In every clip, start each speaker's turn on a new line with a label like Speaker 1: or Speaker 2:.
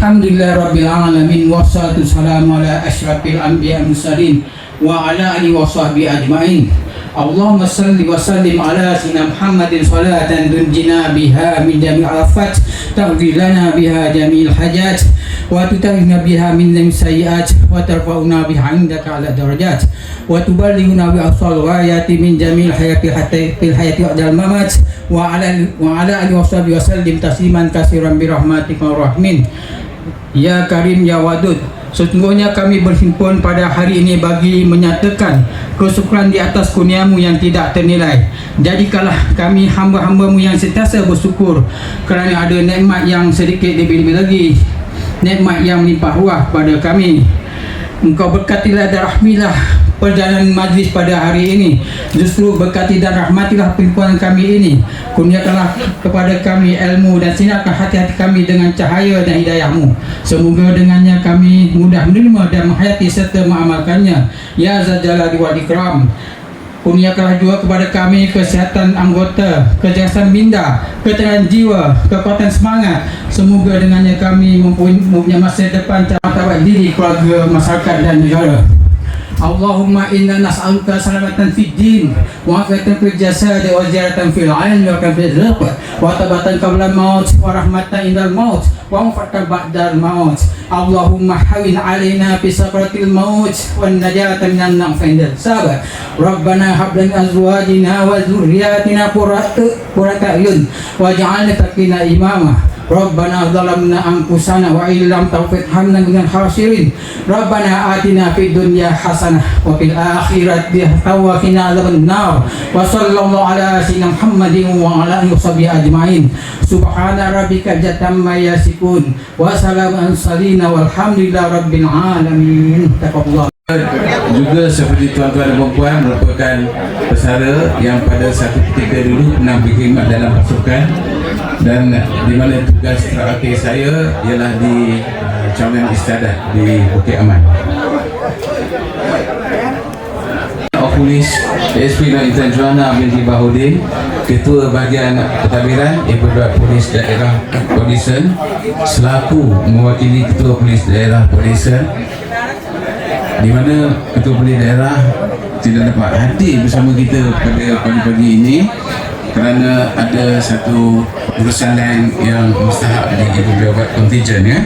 Speaker 1: الحمد لله رب العالمين والصلاة والسلام على أشرف الأنبياء المرسلين وعلى آله وصحبه أجمعين اللهم صل وسلم على سيدنا محمد صلاة تنجينا بها من جميع العرفات تغفر لنا بها جميع الحاجات وتتعبنا بها من جميع السيئات وترفعنا بها عندك على درجات وتبلغنا بأفضل الغايات من جميع الحياة حتى في الحياة بعد الممات وعلى وعلى آله وصحبه وسلم تسليما كثيرا برحمتك ورحمين Ya Karim Ya Wadud Sesungguhnya kami berhimpun pada hari ini bagi menyatakan kesyukuran di atas kurniamu yang tidak ternilai. Jadikanlah kami hamba-hambamu yang sentiasa bersyukur Kerana ada nikmat yang sedikit lebih-lebih lagi Nikmat yang melimpah ruah pada kami. Engkau berkatilah dan rahmilah perjalanan majlis pada hari ini. Justru berkati dan rahmatilah perempuan kami ini. Kurniakanlah kepada kami ilmu dan sinarkan hati-hati kami dengan cahaya dan hidayahmu. Semoga dengannya kami mudah menerima dan menghayati serta mengamalkannya. Ya Zajjalali wal Ikram. Kurniakanlah juga kepada kami kesihatan anggota, kecerdasan minda, ketenangan jiwa, kekuatan semangat. Semoga dengannya kami mempunyai, masa depan tabat diri keluarga, masyarakat dan negara. Allahumma inna nas'aluka salamatan fid din wa afiatan fil jasad wa ziyaratan fil ilmi wa kan fil rizq wa tabatan qabla maut wa rahmatan indal maut wa mufatan ba'dal maut Allahumma hawin alaina fi sakratil maut wa najata minan nar fa indal sabr Rabbana hab lana azwajina wa dhurriyyatina qurrata qurrata ayun waj'alna taqina imama ربنا ظلمنا أنفسنا وإن لم تغفر لنا من الخاسرين ربنا آتنا في الدنيا حسنة وفي الآخرة حسنة وقنا عذاب النار وصلى الله على سيدنا محمد وعلى آله وصحبه أجمعين سبحان ربك جتما يصفون وسلام على المرسلين والحمد لله رب العالمين تقبل الله
Speaker 2: juga seperti tuan-tuan dan puan merupakan pesara yang pada satu ketika dulu pernah berkhidmat dalam pasukan dan di mana tugas terakhir saya ialah di uh, cawangan istiadat di Bukit Aman. Polis ASP dan Intan Juana binti Bahudin Ketua Bahagian Pentadbiran Ibadat Polis Daerah Polisen selaku mewakili Ketua Polis Daerah Polisen di mana ketua polis daerah tidak dapat hadir bersama kita pada pagi-pagi ini kerana ada satu urusan lain yang mustahak di ibu pejabat kontijen ya.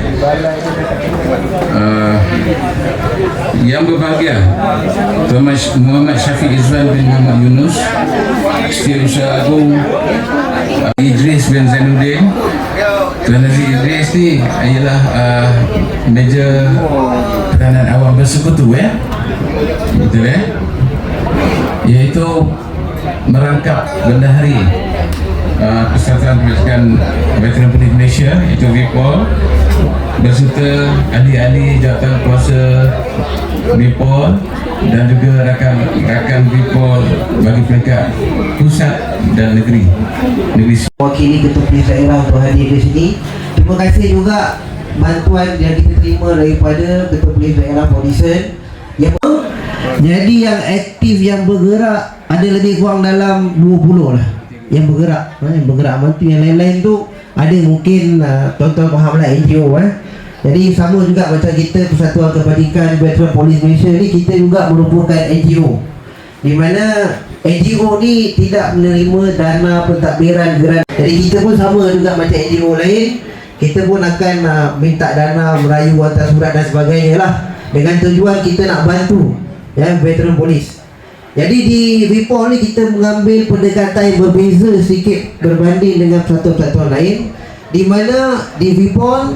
Speaker 2: Uh, yang berbahagia Muhammad Syafiq Izwan bin Muhammad Yunus Setiausaha Agung uh, Idris bin Zainuddin. Tuan Aziz Idris ni ialah uh, Meja Pertahanan Awam Bersekutu ya. Betul ya. Iaitu merangkap bendahari uh, Persatuan Pasukan Veteran Polis Malaysia iaitu VIPOL berserta ahli-ahli jawatan kuasa VIPOL dan juga rakan-rakan VIPOL bagi peringkat pusat dan negeri negeri
Speaker 3: mewakili ketua polis daerah untuk hadir di sini. Terima kasih juga bantuan yang kita terima daripada ketua polis daerah Polisen yang jadi yang aktif yang bergerak ada lebih kurang dalam 20 lah yang bergerak eh, yang bergerak bantu yang lain-lain tu ada mungkin uh, tuan-tuan faham lah NGO eh. Jadi sama juga macam kita Persatuan Kebajikan Veteran Polis Malaysia ni kita juga merupakan NGO di mana NGO ni tidak menerima dana pentadbiran geran. Jadi kita pun sama juga macam NGO lain. Kita pun akan uh, minta dana merayu atas surat dan sebagainya lah. Dengan tujuan kita nak bantu ya veteran polis. Jadi di Vipol ni kita mengambil pendekatan yang berbeza sedikit berbanding dengan persatuan-persatuan lain. Di mana di Vipol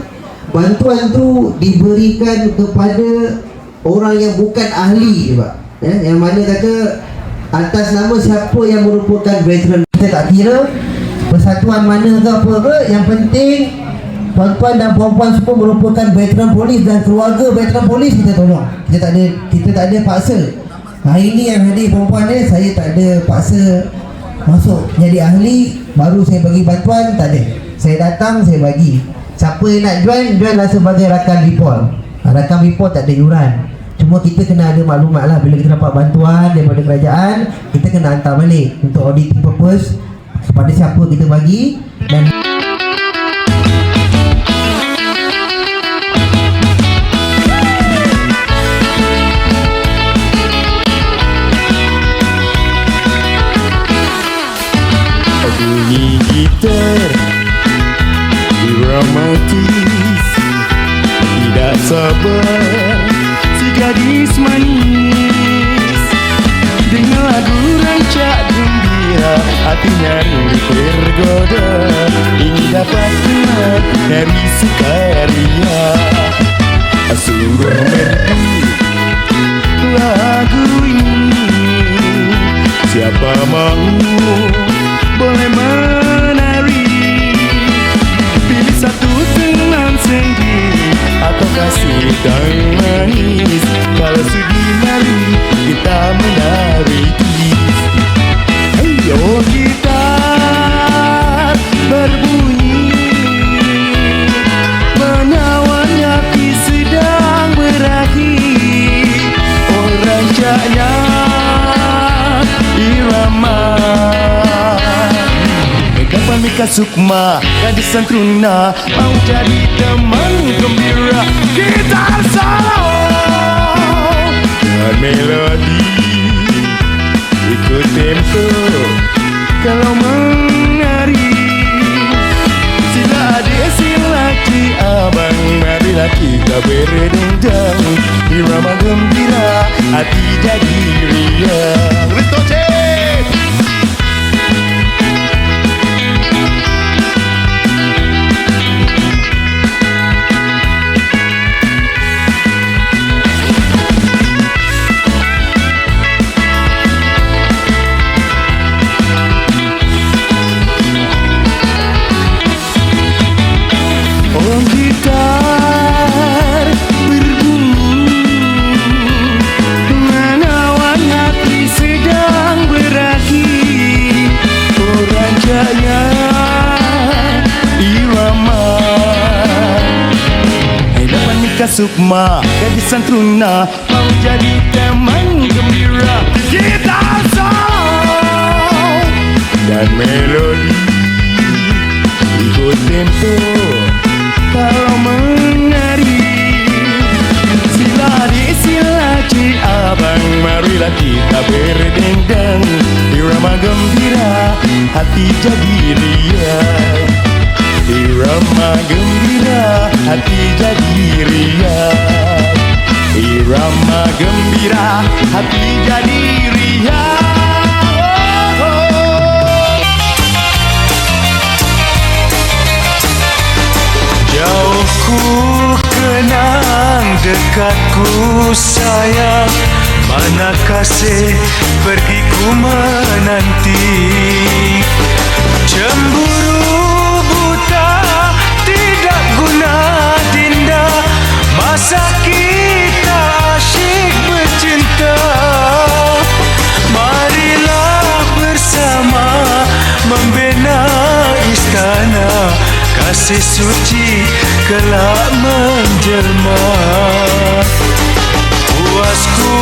Speaker 3: bantuan tu diberikan kepada orang yang bukan ahli. Ya, yang mana kata atas nama siapa yang merupakan veteran kita tak kira persatuan mana ke apa ke yang penting tuan-tuan dan puan-puan semua merupakan veteran polis dan keluarga veteran polis kita tolong. Kita tak ada kita tak ada paksa. Hari ni yang hadir perempuan ni saya tak ada paksa masuk jadi ahli. Baru saya bagi bantuan tak ada. Saya datang saya bagi. Siapa yang nak join join lah sebagai rakan Bipol rakan Bipol tak ada yuran. Cuma kita kena ada maklumat lah. Bila kita dapat bantuan daripada kerajaan Kita kena hantar balik Untuk auditing purpose Kepada siapa kita bagi Dan mati.
Speaker 4: Tidak sabar Si gadis manis. Dengan lagu rancak gembira Hatinya ini tergoda Ingin dapat kenal Dari sukaria. Sungguh merdu Lagu ini Siapa mahu kasih Mika Sukma Gadis sentruna Mau jadi teman gembira Kita selalu Dengan melodi Ikut tempo. Kalau menari sukma Gadis santruna Mau jadi teman gembira. Kita song Dan melodi Ikut tempo. Kalau menari Sila adik sila cik abang. Marilah kita berdendang Irama gembira Hati jadi riang Irama gembira Hati jadi riang Irama gembira Hati jadi riang dekatku sayang. Mana kasih pergi ku menanti? Cemburu Kasih suci kelak menjelma. Puasku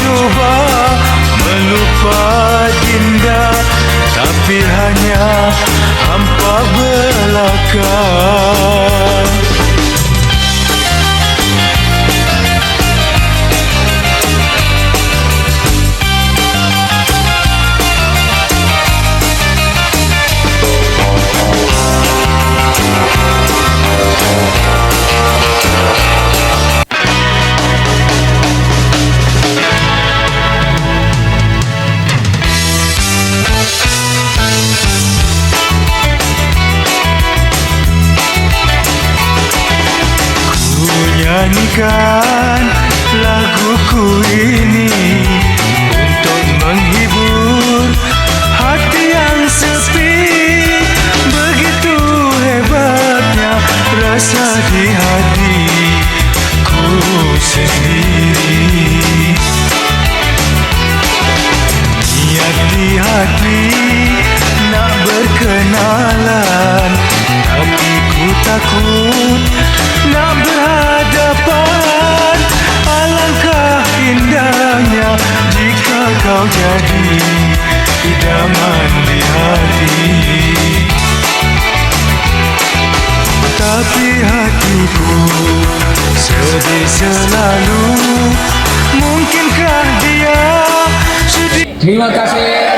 Speaker 4: coba melupa dinda Tapi hanya hampa belaka nyanyikan laguku ini Untuk menghibur hati yang sepi. Begitu hebatnya rasa di hatiku sendiri. Niat di hati nak berkenalan Tapi ku takut nak berhadapan jika kau jadi idaman di hati Tapi hatiku sedih selalu Mungkinkah dia sedih
Speaker 1: Terima kasih